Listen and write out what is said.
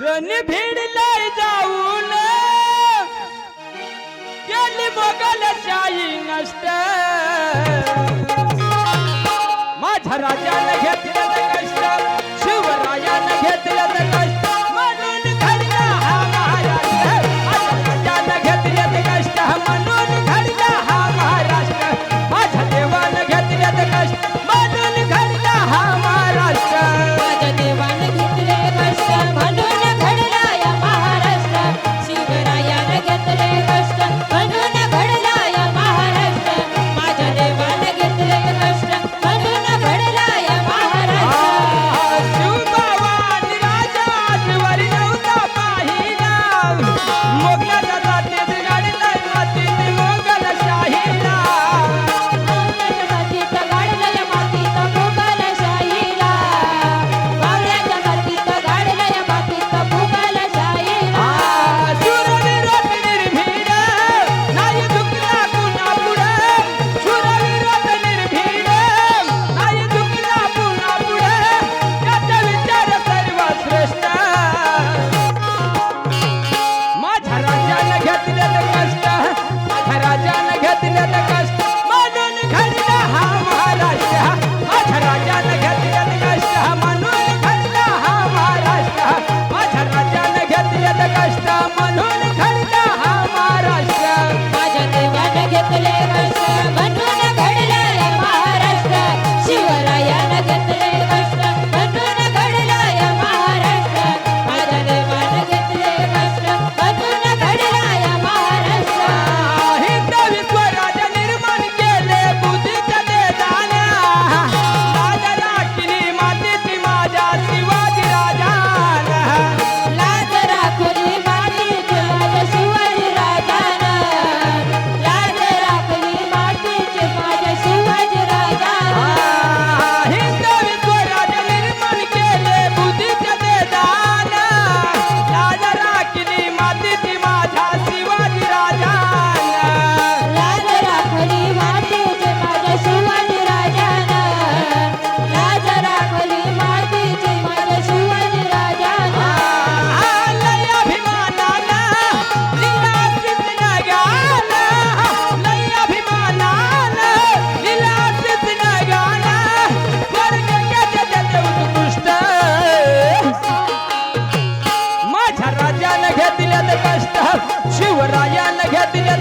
रण भिडला जाऊन. गेली मोगल शाही नष्ट. माझ्या राजाने घेतलं Ayan naghati na